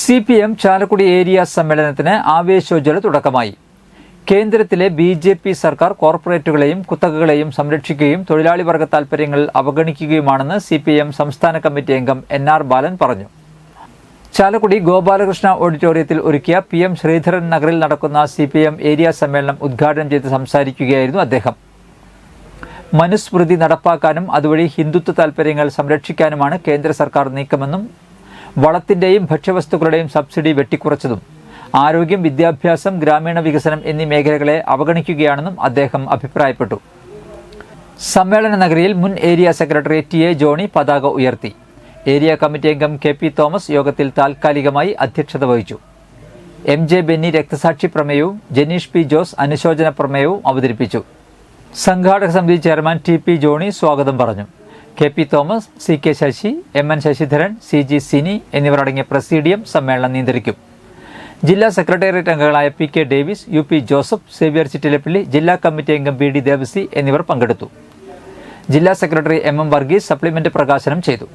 C P M Chalakudy area സമ്മേളനത്തിന് ആവേശോജ്വല തുടക്കമായി. കേന്ദ്രത്തിലെ ബി ജെ പി സർക്കാർ കോർപ്പറേറ്റുകളെയും കുത്തകകളെയും സംരക്ഷിക്കുകയും തൊഴിലാളി വർഗ താൽപര്യങ്ങൾ അവഗണിക്കുകയുമാണെന്ന് സി പി എം സംസ്ഥാന കമ്മിറ്റി അംഗം എൻ ആർ ബാലൻ പറഞ്ഞു. ചാലക്കുടി ഗോപാലകൃഷ്ണ ഓഡിറ്റോറിയത്തിൽ ഒരുക്കിയ പി എം ശ്രീധരൻ നഗറിൽ നടക്കുന്ന സി പി എം ഏരിയ സമ്മേളനം ഉദ്ഘാടനം ചെയ്ത് സംസാരിക്കുകയായിരുന്നു അദ്ദേഹം. മനുസ്മൃതി നടപ്പാക്കാനും അതുവഴി ഹിന്ദുത്വ താൽപര്യങ്ങൾ സംരക്ഷിക്കാനുമാണ് കേന്ദ്ര സർക്കാർ നീക്കമെന്നും വളത്തിന്റെയും ഭക്ഷ്യവസ്തുക്കളുടെയും സബ്സിഡി വെട്ടിക്കുറച്ചതും ആരോഗ്യം വിദ്യാഭ്യാസം ഗ്രാമീണ വികസനം എന്നീ മേഖലകളെ അവഗണിക്കുകയാണെന്നും അദ്ദേഹം അഭിപ്രായപ്പെട്ടു. സമ്മേളന നഗരിയിൽ മുൻ area secretary T A Johnny പതാക ഉയർത്തി. ഏരിയ കമ്മിറ്റി അംഗം കെ പി തോമസ് യോഗത്തിൽ താൽക്കാലികമായി അധ്യക്ഷത വഹിച്ചു. എം ജെ ബെന്നി രക്തസാക്ഷി പ്രമേയവും ജനീഷ് പി ജോസ് അനുശോചന പ്രമേയവും അവതരിപ്പിച്ചു. സംഘാടക സമിതി ചെയർമാൻ ടി പി ജോണി സ്വാഗതം പറഞ്ഞു. K P Thomas C K Sasi M N Sasidharan C G Sini എന്നിവരടങ്ങിയ പ്രസീഡിയം സമ്മേളനം നിയന്ത്രിക്കും. ജില്ലാ സെക്രട്ടേറിയറ്റ് അംഗങ്ങളായ P K Davis U P Joseph Xavier Chittilappally ജില്ലാ കമ്മിറ്റി അംഗം ബി ഡി ദേവസി എന്നിവർ പങ്കെടുത്തു. ജില്ലാ secretary M M Varghese supplement പ്രകാശനം ചെയ്തു.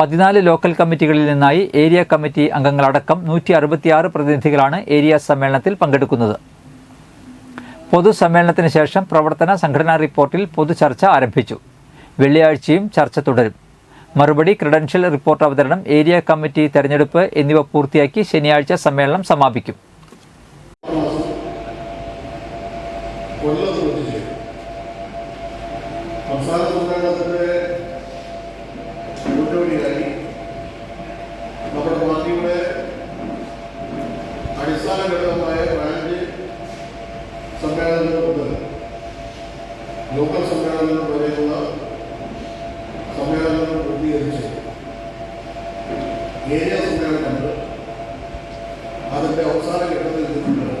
പതിനാല് ലോക്കൽ കമ്മിറ്റികളിൽ നിന്നായി ഏരിയ കമ്മിറ്റി അംഗങ്ങളടക്കം നൂറ്റി അറുപത്തിയാറ് പ്രതിനിധികളാണ് ഏരിയ സമ്മേളനത്തിൽ പങ്കെടുക്കുന്നത്. പൊതുസമ്മേളനത്തിന് ശേഷം പ്രവർത്തന സംഘടനാ റിപ്പോർട്ടിൽ പൊതുചർച്ച ആരംഭിച്ചു. വെള്ളിയാഴ്ചയും ചർച്ച തുടരും. മറുപടി ക്രെഡൻഷ്യൽ റിപ്പോർട്ട് അവതരണം ഏരിയ കമ്മിറ്റി തെരഞ്ഞെടുപ്പ് എന്നിവ പൂർത്തിയാക്കി ശനിയാഴ്ച സമ്മേളനം സമാപിക്കും. സമ്മേളനങ്ങൾ ലോക്കൽ സമ്മേളനങ്ങൾ సమయాలను పూర్తి ఏరియా సమయాలు అంటారు అదంటే అవసరాలు ఎక్కడ తెలుసుకుంటారు.